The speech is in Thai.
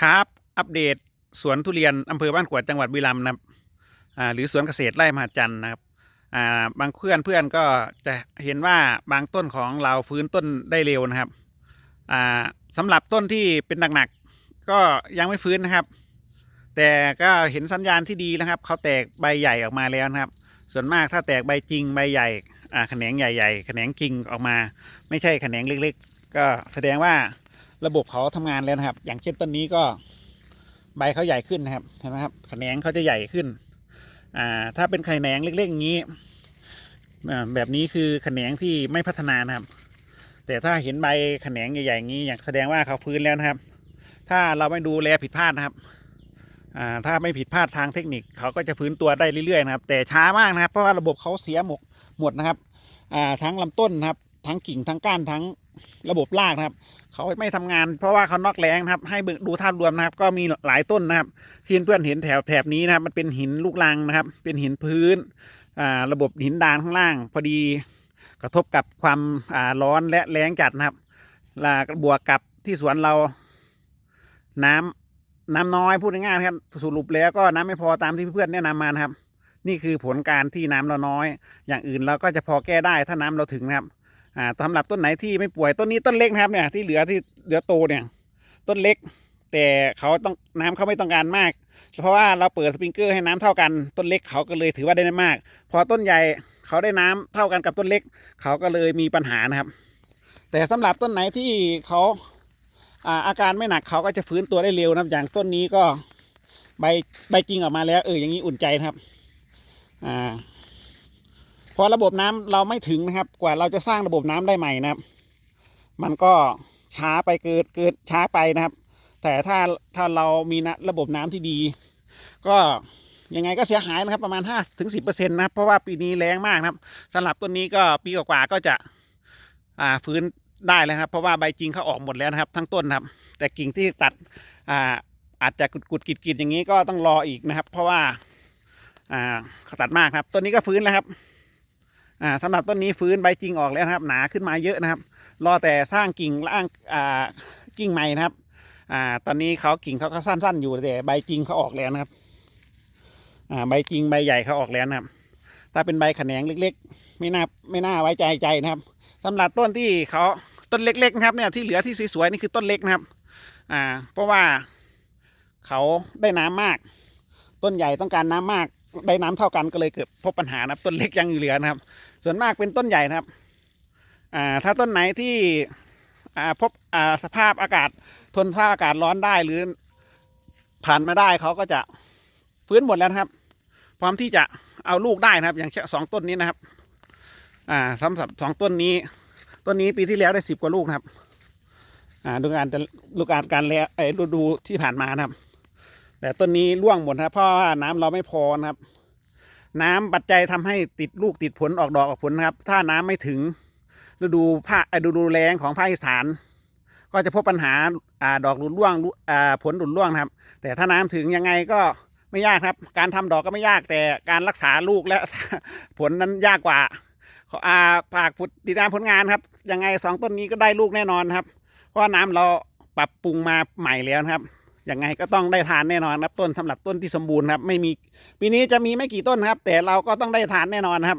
ครับ อัปเดตสวนทุเรียนอำเภอบ้านขวดจังหวัดบุรีรัมย์นะครับหรือสวนเกษตรไร่มหาจันทร์นะครับาบางเพื่อนเพื่อนก็จะเห็นว่าบางต้นของเราฟื้นต้นได้เร็วนะครับอ่าสำหรับต้นที่เป็นหนักๆก็ยังไม่ฟื้นนะครับ แต่ก็เห็นสัญญาณที่ดีนะครับ เขาแตกใบใหญ่ออกมาแล้วนะครับ ส่วนมากถ้าแตกใบจริงใบใหญ่แขนงใหญ่ๆแขนงจริงออกมา ไม่ใช่แขนงเล็ก ๆ ก็แสดงว่า ระบบเขาทำงานแล้วนะครับ อย่างเช่นต้นนี้ก็ใบเขาใหญ่ขึ้นนะครับเห็นไหมครับแขนงเขาจะใหญ่ขึ้นอ่าถ้าเป็นแขนงเล็กๆอย่างนี้อ่าแบบนี้คือแขนงที่ไม่พัฒนานะครับ แต่ถ้าเห็นใบแขนงใหญ่ๆอย่างนี้อย่างแสดงว่าเขาฟื้นแล้วนะครับ ถ้าเราไม่ดูแลผิดพลาดนะครับอ่าถ้าไม่ผิดพลาดทางเทคนิคเขาก็จะฟื้นตัวได้เรื่อยๆนะครับ แต่ช้ามากนะครับ เพราะว่าระบบเขาเสียหมดหมดนะครับอ่าทั้งลำต้นนะครับ ทั้งกิ่งทั้งก้านทั้ง ระบบรากนะครับ เขาไม่ทำงาน เพราะว่าเขานอกแรงนะครับ ให้ดูภาพรวมนะครับ ก็มีหลายต้นนะครับ ที่เพื่อนเห็นแถวแถบนี้นะครับ มันเป็นหินลูกรังนะครับ เป็นหินพื้นอ่าระบบหินดานข้างล่าง พอดีกระทบกับความอ่าร้อนและแรงจัดนะครับลาบวกกับที่สวนเรา น้ำน้ำน้อยพูดง่ายๆครับสรุปแล้วก็น้ำไม่พอตามที่เพื่อนแนะนำมานะครับ นี่คือผลการที่น้ำเราน้อย อย่างอื่นเราก็จะพอแก้ได้ถ้าน้ำเราถึงนะครับ อ่าสำหรับต้นไหนที่ไม่ป่วยต้นนี้ต้นเล็กนะครับเนี่ยที่เหลือที่เหลือโตเนี่ยต้นเล็ก แต่เขาต้องน้ำเขาไม่ต้องการมาก เพราะว่าเราเปิดสปริงเกอร์ให้น้ำเท่ากันต้นเล็กเขาก็เลยถือว่าได้มาก พอต้นใหญ่เขาได้น้ำเท่ากันกับต้นเล็ก เขาก็เลยมีปัญหานะครับ แต่สำหรับต้นไหนที่เขาอ่าอาการไม่หนักเขาก็จะฟื้นตัวได้เร็วนะอย่างต้นนี้ก็ใบใบจริงออกมาแล้ว เอออย่างนี้อุ่นใจครับ อ่า พอระบบน้ำเราไม่ถึงนะครับ กว่าเราจะสร้างระบบน้ำได้ใหม่นะครับ มันก็ช้าไปเกิดเกิดช้าไปนะครับ แต่ถ้าถ้าเรามีนะระบบน้ำที่ดี ก็ยังไงก็เสียหายนะครับ ประมาณ5ถึงสินะครับ เพราะว่าปีนี้แรงมากนะครับสำหรับต้นนี้ก็ปีกว่าๆก็จะอ่าฟื้นได้แล้วครับ เพราะว่าใบจริงเขาออกหมดแล้วนะครับ ทั้งต้นครับ แต่กิ่งที่ตัดอ่าอาจจะกุดๆกิดๆอย่างนี้ก็ต้องรออีกนะครับ เพราะว่าอ่าเขาตัดมากครับต้นนี้ก็ฟื้นแล้วครับ อ่าสำหรับต้นนี้ฟื้นใบจริงออกแล้วนะครับ หนาขึ้นมาเยอะนะครับ รอแต่สร้างกิ่งล่างอ่ากิ่งใหม่นะครับ อ่า ตอนนี้เขากิ่งเขาก็สั้น ๆ อยู่แต่ใบจริงเขาออกแล้วนะครับ อ่า ใบจริงใบใหญ่เขาออกแล้วนะครับ ถ้าเป็นใบแขนงเล็ก ๆ ไม่น่าไม่น่าไว้ใจใจนะครับสำหรับต้นที่เขาต้นเล็ก ๆ นะครับเนี่ยที่เหลือที่สวยๆนี่คือต้นเล็กนะครับ อ่า เพราะว่าเขาได้น้ำมาก ต้นใหญ่ต้องการน้ำมาก ได้น้ำเท่ากันก็เลยเกิดพบปัญหานะครับต้นเล็กยังเหลือนะครับ ส่วนมากเป็นต้นใหญ่นะครับอ่าถ้าต้นไหนที่อ่าพบอ่าสภาพอากาศทนสภาพอากาศร้อนได้หรือผ่านมาได้เขาก็จะฟื้นหมดแล้วนะครับ พร้อมที่จะเอาลูกได้นะครับ อย่างเช่นสองต้นนี้นะครับ อ่าสำหรับสองต้นนี้ ต้นนี้ปีที่แล้วได้สิบกว่าลูกนะครับ อ่าดูการจะดูการการแล้วไอ้ดูดูที่ผ่านมานะครับ แต่ต้นนี้ร่วงหมดครับเพราะว่าน้ำเราไม่พอนะครับ น้ำปัจจัยทำให้ติดลูกติดผลออกดอกออกผลนะครับ ถ้าน้ำไม่ถึงฤดูภาคฤดูแล้งของภาคอีสาน ก็จะพบปัญหาอ่าดอกหลุดร่วงอ่าผลหลุดร่วงครับ แต่ถ้าน้ำถึงยังไงก็ไม่ยากครับ การทำดอกก็ไม่ยากแต่การรักษาลูกและผลนั้นยากกว่าขออาฝากผุดติดตามผลงานครับยังไงสองต้นนี้ก็ได้ลูกแน่นอนครับ เพราะน้ำเราปรับปรุงมาใหม่แล้วครับ ยังไงก็ต้องได้ทานแน่นอนครับต้นสำหรับต้นที่สมบูรณ์ครับไม่มีปีนี้จะมีไม่กี่ต้นครับ แต่เราก็ต้องได้ทานแน่นอนครับ